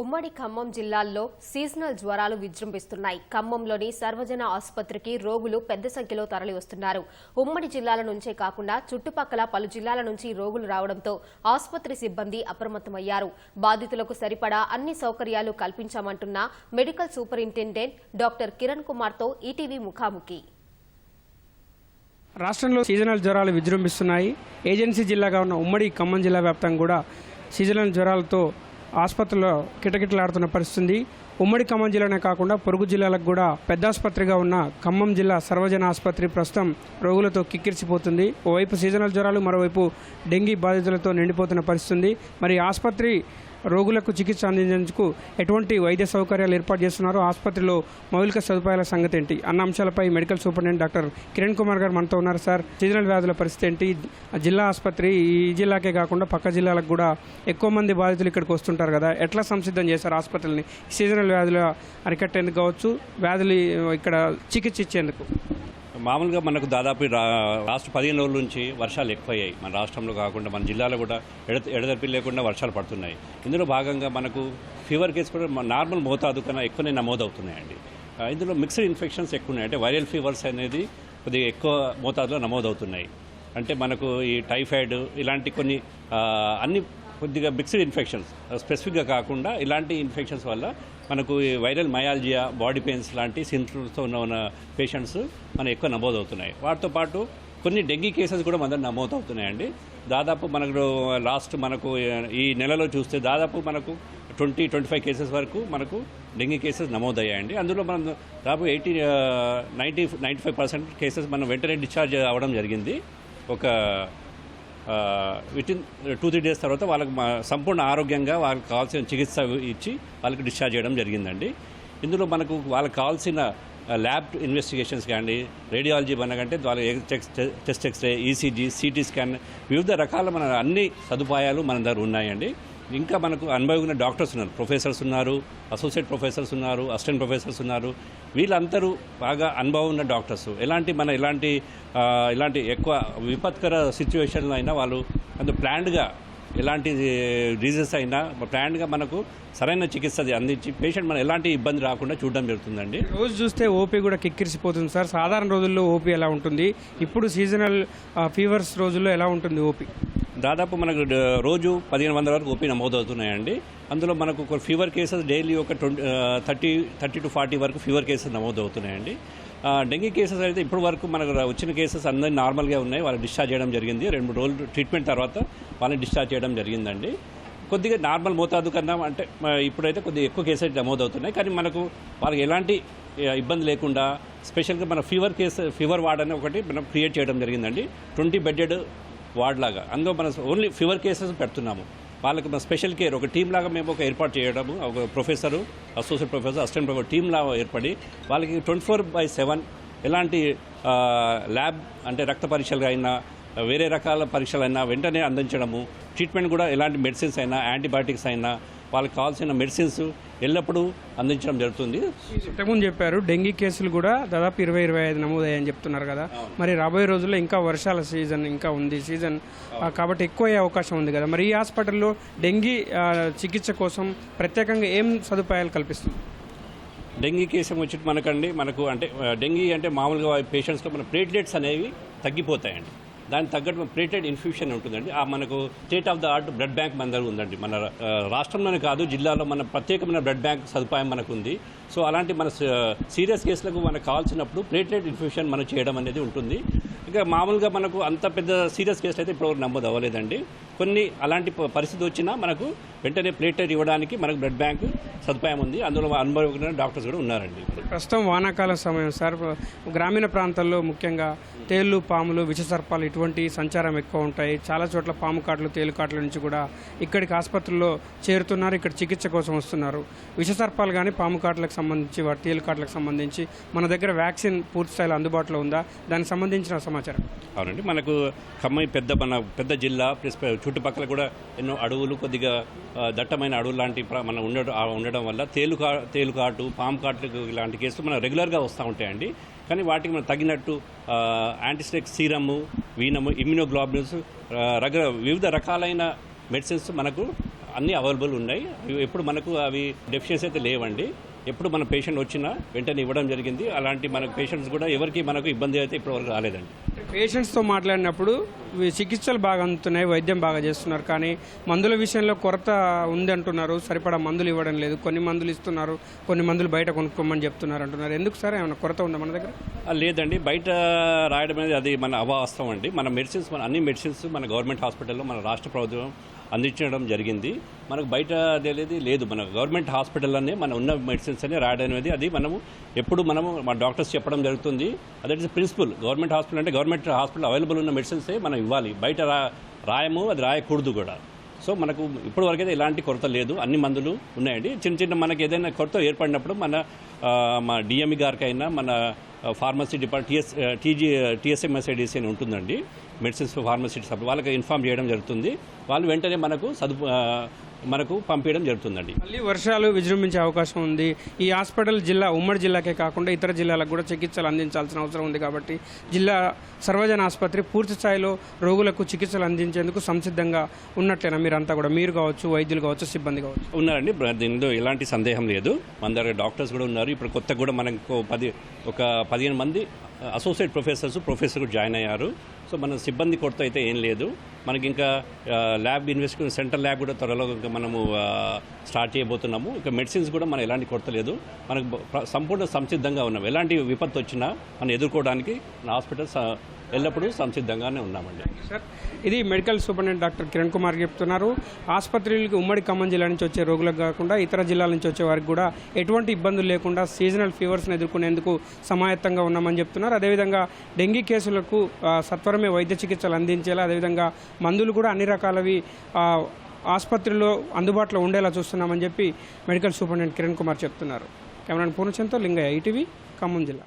ఉమ్మడి ఖమ్మం జిల్లాల్లో సీజనల్ జ్వరాలు విజృంభిస్తున్నాయి. ఖమ్మంలోని సర్వజన ఆసుపత్రికి రోగులు పెద్ద సంఖ్యలో తరలి వస్తున్నారు ఉమ్మడి జిల్లాల నుంచే కాకుండా చుట్టుపక్కల పలు జిల్లాల నుంచి రోగులు రావడంతో ఆసుపత్రి సిబ్బంది అప్రమత్తమయ్యారు. బాధితులకు సరిపడా అన్ని సౌకర్యాలు కల్పించామంటున్న మెడికల్ సూపరింటెండెంట్ డాక్టర్ కిరణ్ కుమార్తో ఈటీవీ ముఖాముఖి. రాష్ట్రంలో సీజనల్ జ్వరాలు విజృంభిస్తున్నాయి. ఏజెన్సీ జిల్లాగా ఉన్న ఉమ్మడి ఖమ్మం జిల్లా వ్యాప్తంగా కూడా సీజనల్ జ్వరాలతో ఆసుపత్రిలో కిటకిటలాడుతున్న పరిస్థితి ఉమ్మడి ఖమ్మం జిల్లానే కాకుండా పొరుగు జిల్లాలకు కూడా పెద్ద ఆసుపత్రిగా ఉన్న ఖమ్మం జిల్లా సర్వజన ఆసుపత్రి ప్రస్తుతం రోగులతో కిక్కిరిసిపోతుంది. ఓవైపు సీజనల్ జ్వరాలు మరోవైపు డెంగీ బాధితులతో నిండిపోతున్న పరిస్థితుంది. మరి ఆసుపత్రి రోగులకు చికిత్స అందించేందుకు ఎటువంటి వైద్య సౌకర్యాలు ఏర్పాటు చేస్తున్నారు ఆసుపత్రిలో మౌలిక సదుపాయాల సంగతి ఏంటి? అన్న అంశాలపై medical superintendent doctor Kiran Kumar garu మనతో ఉన్నారు సార్. సీజనల్ వ్యాధుల పరిస్థితి ఏంటి? జిల్లా ఆసుపత్రి ఈ జిల్లాకే కాకుండా పక్క జిల్లాలకు కూడా ఎక్కువ మంది బాధితులు ఇక్కడికి వస్తుంటారు కదా. ఎట్లా సంసిద్ధం చేశారు ఆసుపత్రిని సీజనల్ వ్యాధులు అరికట్టేందుకు కావచ్చు వ్యాధులు ఇక్కడ చికిత్స ఇచ్చేందుకు. మామూలుగా మనకు దాదాపు రాష్ట్ర పదిహేను రోజుల నుంచి వర్షాలు ఎక్కువయ్యాయి. మన రాష్ట్రంలో కాకుండా మన జిల్లాలో కూడా ఎడ ఎడతెరిపి లేకుండా వర్షాలు పడుతున్నాయి. ఇందులో భాగంగా మనకు ఫీవర్ కేసు కూడా నార్మల్ మోతాదు కన్నా ఎక్కువనే నమోదవుతున్నాయండి. ఇందులో మిక్స్డ్ ఇన్ఫెక్షన్స్ ఎక్కువ ఉన్నాయి అంటే వైరల్ ఫీవర్స్ అనేది కొద్దిగా ఎక్కువ మోతాదులో నమోదవుతున్నాయి. అంటే మనకు ఈ టైఫాయిడ్ ఇలాంటి కొన్ని అన్ని కొద్దిగా మిక్స్డ్ ఇన్ఫెక్షన్స్ స్పెసిఫిక్గా కాకుండా ఇలాంటి ఇన్ఫెక్షన్స్ వల్ల మనకు ఈ వైరల్ మయాలజియా బాడీ పెయిన్స్ లాంటి సింటమ్స్తో ఉన్న ఉన్న పేషెంట్స్ మన ఎక్కువ నమోదవుతున్నాయి. వాటితో పాటు కొన్ని డెంగీ కేసెస్ కూడా మన నమోదవుతున్నాయండి. దాదాపు మనకు లాస్ట్ మనకు ఈ నెలలో చూస్తే దాదాపు మనకు ట్వంటీ ట్వంటీ ఫైవ్ కేసెస్ వరకు మనకు డెంగీ కేసెస్ నమోదయ్యాయండి. అందులో మనం దాదాపు eighty ninety ninety five percent cases మనం వెంటనే డిశ్చార్జ్ అవ్వడం జరిగింది. ఒక within two three days తర్వాత వాళ్ళకి మా సంపూర్ణ ఆరోగ్యంగా వాళ్ళకి కావాల్సిన చికిత్స ఇచ్చి వాళ్ళకి డిశ్చార్జ్ చేయడం జరిగిందండి. ఇందులో మనకు వాళ్ళకి కావాల్సిన ల్యాబ్ ఇన్వెస్టిగేషన్స్ కానీ రేడియాలజీ మనకంటే వాళ్ళ test X ray ECG CT scan వివిధ రకాల మన అన్ని సదుపాయాలు మన దగ్గర ఉన్నాయండి. ఇంకా మనకు అనుభవం డాక్టర్స్ ఉన్నారు ప్రొఫెసర్స్ ఉన్నారు అసోసియేట్ ప్రొఫెసర్స్ ఉన్నారు అసిస్టెంట్ ప్రొఫెసర్స్ ఉన్నారు. వీళ్ళందరూ బాగా అనుభవం ఉన్న డాక్టర్స్. ఎలాంటి మన ఇలాంటి ఇలాంటి ఎక్కువ విపత్కర సిచ్యువేషన్లో అయినా వాళ్ళు అంత ప్లాన్డ్గా ఎలాంటి డిజీజెస్ అయినా ప్లాన్డ్గా మనకు సరైన చికిత్స అది అందించి పేషెంట్ మన ఎలాంటి ఇబ్బంది రాకుండా చూడడం జరుగుతుందండి. రోజు చూస్తే ఓపీ కూడా కిక్కిరిసిపోతుంది సార్. సాధారణ రోజుల్లో ఓపీ ఎలా ఉంటుంది? ఇప్పుడు సీజనల్ ఫీవర్స్ రోజుల్లో ఎలా ఉంటుంది ఓపీ దాదాపు మనకు రోజు పదిహేను వందల వరకు ఓపీ నమోదవుతున్నాయండి. అందులో మనకు ఫీవర్ కేసెస్ డైలీ ఒక twenty thirty thirty to forty వరకు ఫీవర్ కేసెస్ నమోదవుతున్నాయండి. డెంగీ కేసెస్ అయితే ఇప్పటి వరకు మనకు వచ్చిన కేసెస్ అందరి నార్మల్గా ఉన్నాయి. వాళ్ళని డిశ్చార్జ్ చేయడం జరిగింది. రెండు రోజులు ట్రీట్మెంట్ తర్వాత వాళ్ళని డిశ్చార్జ్ చేయడం జరిగిందండి. కొద్దిగా నార్మల్ మోతాదు కన్నా అంటే ఇప్పుడైతే కొద్దిగా ఎక్కువ కేసెస్ నమోదవుతున్నాయి కానీ మనకు వాళ్ళకి ఎలాంటి ఇబ్బంది లేకుండా స్పెషల్గా మన ఫీవర్ కేసు ఫీవర్ వార్డ్ అని ఒకటి మనం క్రియేట్ చేయడం జరిగిందండి. ట్వంటీ బెడ్డెడ్ వార్డ్ లాగా. అందులో మనం ఓన్లీ ఫీవర్ కేసెస్ పెడుతున్నాము. వాళ్ళకి మా స్పెషల్ కేర్ ఒక టీం లాగా మేము ఒక ఏర్పాటు చేయడము ఒక professor associate professor assistant professor team లాగా ఏర్పడి వాళ్ళకి ట్వంటీ ఫోర్ బై సెవెన్ ఎలాంటి ల్యాబ్ అంటే రక్త పరీక్షలు అయినా వేరే రకాల పరీక్షలైనా వెంటనే అందించడము ట్రీట్మెంట్ కూడా ఎలాంటి మెడిసిన్స్ అయినా యాంటీబయాటిక్స్ అయినా వాళ్ళకి కావాల్సిన మెడిసిన్స్ ఎల్లప్పుడూ అందించడం జరుగుతుంది. ఇంతకుముందు చెప్పారు డెంగీ కేసులు కూడా దాదాపు ఇరవై ఇరవై ఐదు నమోదయ్యాయని చెప్తున్నారు కదా. మరి రాబోయే రోజుల్లో ఇంకా వర్షాల సీజన్ ఇంకా ఉంది సీజన్ కాబట్టి ఎక్కువ అయ్యే అవకాశం ఉంది కదా. మరి ఈ హాస్పిటల్లో డెంగీ చికిత్స కోసం ప్రత్యేకంగా ఏం సదుపాయాలు కల్పిస్తుంది? డెంగీ కేసు వచ్చి మనకండి మనకు అంటే డెంగీ అంటే మామూలుగా పేషెంట్స్లో మన ప్లేట్లెట్స్ అనేవి తగ్గిపోతాయండి. దానికి తగ్గట్టు ప్లేటెడ్ ఇన్ఫ్యూషన్ ఉంటుందండి. ఆ మనకు state of the art blood bank మన దగ్గర ఉందండి. మన రాష్ట్రంలోనే కాదు జిల్లాలో మన ప్రత్యేకమైన బ్లడ్ బ్యాంక్ సదుపాయం మనకు ఉంది సో అలాంటి మన సీరియస్ కేసులకు మనకు కావాల్సినప్పుడు ప్లేటెడ్ ఇన్ఫ్యూషన్ మనం చేయడం అనేది ఉంటుంది. ఇంకా మామూలుగా మనకు అంత పెద్ద సీరియస్ కేసులు అయితే ఇప్పుడు నమోదు అవ్వలేదండి. కొన్ని అలాంటి ప- పరిస్థితి వచ్చినా మనకు వెంటనే ప్లేటెడ్ ఇవ్వడానికి మనకు బ్లడ్ బ్యాంక్ సదుపాయం ఉంది. అందులో అనుభవం డాక్టర్స్ కూడా ఉన్నారండి ప్రస్తుతం వానాకాల సమయం సార్. గ్రామీణ ప్రాంతాల్లో ముఖ్యంగా తేళ్ళు పాములు విషసర్పాలు ఇటువంటి సంచారం ఎక్కువ ఉంటాయి. చాలా చోట్ల పాము కాట్లు తేలు కాట్ల నుంచి కూడా ఇక్కడికి ఆసుపత్రుల్లో చేరుతున్నారు. ఇక్కడ చికిత్స కోసం వస్తున్నారు. విషసర్పాలు కానీ పాము కాట్లకు సంబంధించి వాటి తేలు కాట్లకు సంబంధించి మన దగ్గర వ్యాక్సిన్ పూర్తి స్థాయిలో అందుబాటులో ఉందా? దానికి సంబంధించిన సమాచారం. అవునండి. మనకు ఖమ్మం పెద్ద మన పెద్ద జిల్లా ప్లస్ చుట్టుపక్కల కూడా ఎన్నో అడవులు కొద్దిగా దట్టమైన అడవులు లాంటి మనం మన ఉండడం ఉండడం వల్ల తేలు కా తేలు కాటు పాము కాట్లు ఇలాంటి కేసులు మన రెగ్యులర్గా వస్తూ ఉంటాయండి. కానీ వాటికి మనం తగినట్టు యాంటీస్టెక్ సీరము వీనము ఇమ్యూనోగ్లోబులిన్స్ రగ వివిధ రకాలైన మెడిసిన్స్ మనకు అన్నీ అవైలబుల్ ఉన్నాయి. ఎప్పుడు మనకు అవి డెఫిషియన్సీ అయితే లేవండి. ఎప్పుడు మన పేషెంట్ వచ్చినా వెంటనే ఇవ్వడం జరిగింది. అలాంటి మనకు పేషెంట్స్ కూడా ఎవరికి మనకు ఇబ్బంది అయితే ఇప్పటివరకు రాలేదండి. పేషెంట్స్తో మాట్లాడినప్పుడు చికిత్సలు బాగా అందుతున్నాయి వైద్యం బాగా చేస్తున్నారు. కానీ మందుల విషయంలో కొరత ఉంది అంటున్నారు. సరిపడా మందులు ఇవ్వడం లేదు. కొన్ని మందులు ఇస్తున్నారు. కొన్ని మందులు బయట కొనుక్కోమని చెప్తున్నారు అంటున్నారు. ఎందుకు సార్? ఏమైనా కొరత ఉందా మన దగ్గర? లేదండి. బయట రాయడం అనేది అది మన అవాస్తవం అండి. మన మెడిసిన్స్ మన అన్ని మెడిసిన్స్ మన గవర్నమెంట్ హాస్పిటల్లో మన రాష్ట్ర ప్రభుత్వం అందించడం జరిగింది. మనకు బయట అనేది లేదు. మన గవర్నమెంట్ హాస్పిటల్లోనే మన ఉన్న మెడిసిన్స్ అని రాయడం అనేది అది మనము ఎప్పుడు మనము మన డాక్టర్స్ చెప్పడం జరుగుతుంది. అదే ప్రిన్సిపల్. గవర్నమెంట్ హాస్పిటల్ అంటే గవర్నమెంట్ హాస్పిటల్ అవైలబుల్ ఉన్న మెడిసిన్సే మనం ఇవ్వాలి. బయట రా రాయము అది రాయకూడదు కూడా. సో మనకు ఇప్పటి అయితే ఎలాంటి కొరత లేదు. అన్ని మందులు ఉన్నాయండి. చిన్న చిన్న మనకి ఏదైనా కొరత ఏర్పడినప్పుడు మన మా డిఎంఈ గారికైనా మన pharmacy depart TS TG TSMSIDC అని ఉంటుందండి. మెడిసిన్స్ ఫార్మసీ సప్లై వాళ్ళకి ఇన్ఫామ్ చేయడం జరుగుతుంది. వాళ్ళు వెంటనే మనకు సదుపు ఆ, మనకు పంపించడం జరుగుతుందండి. మళ్ళీ వర్షాలు విజృంభించే అవకాశం ఉంది. ఈ హాస్పిటల్ జిల్లా ఉమ్మడి జిల్లాకే కాకుండా ఇతర జిల్లాలకు కూడా చికిత్సలు అందించాల్సిన అవసరం ఉంది కాబట్టి జిల్లా సర్వజన ఆసుపత్రి పూర్తి స్థాయిలో రోగులకు చికిత్సలు అందించేందుకు సంసిద్ధంగా ఉన్నట్లేనా మీరంతా కూడా? మీరు కావచ్చు వైద్యులు కావచ్చు సిబ్బంది కావచ్చు? ఉన్నారండి. దీనిలో ఎలాంటి సందేహం లేదు. మన దగ్గర డాక్టర్స్ కూడా ఉన్నారు. ఇప్పుడు కొత్త కూడా మనకు పది ఒక పదిహేను మంది అసోసియేట్ ప్రొఫెసర్స్ ప్రొఫెసర్ కూడా జాయిన్ అయ్యారు. సో మన సిబ్బంది కొరత అయితే ఏం లేదు. మనకి ఇంకా ల్యాబ్ ఇన్వెస్టిగేషన్ సెంటర్ ల్యాబ్ కూడా త్వరలో ఇంకా మనము స్టార్ట్ చేయబోతున్నాము. ఇంకా మెడిసిన్స్ కూడా మనం ఎలాంటి కొరత లేదు. మనకు సంపూర్ణ సంసిద్ధంగా ఉన్నాం. ఎలాంటి విపత్తు వచ్చినా మనం ఎదుర్కోవడానికి మన హాస్పిటల్ ఎల్లప్పుడూ సంసిద్ధంగానే ఉన్నామండి. సార్ ఇది medical superintendent doctor Kiran Kumar చెప్తున్నారు. ఆసుపత్రులకి ఉమ్మడి ఖమ్మం జిల్లా నుంచి వచ్చే రోగులకు కాకుండా ఇతర జిల్లాల నుంచి వచ్చే వారికి కూడా ఎటువంటి ఇబ్బందులు లేకుండా సీజనల్ ఫీవర్స్ని ఎదుర్కొనేందుకు సమాయత్తంగా ఉన్నామని చెప్తున్నారు. అదేవిధంగా డెంగీ కేసులకు సత్వరమే వైద్య చికిత్సలు అందించేలా అదేవిధంగా మందులు కూడా అన్ని రకాలవి ఆసుపత్రిలో అందుబాటులో ఉండేలా చూస్తున్నామని చెప్పి మెడికల్ సూపరింటెండెంట్ కిరణ్ కుమార్ చెప్తున్నారు. కెమెరాన్ పూర్ణచంద్తో లింగయ్య ఈటీవీ ఖమ్మం జిల్లా.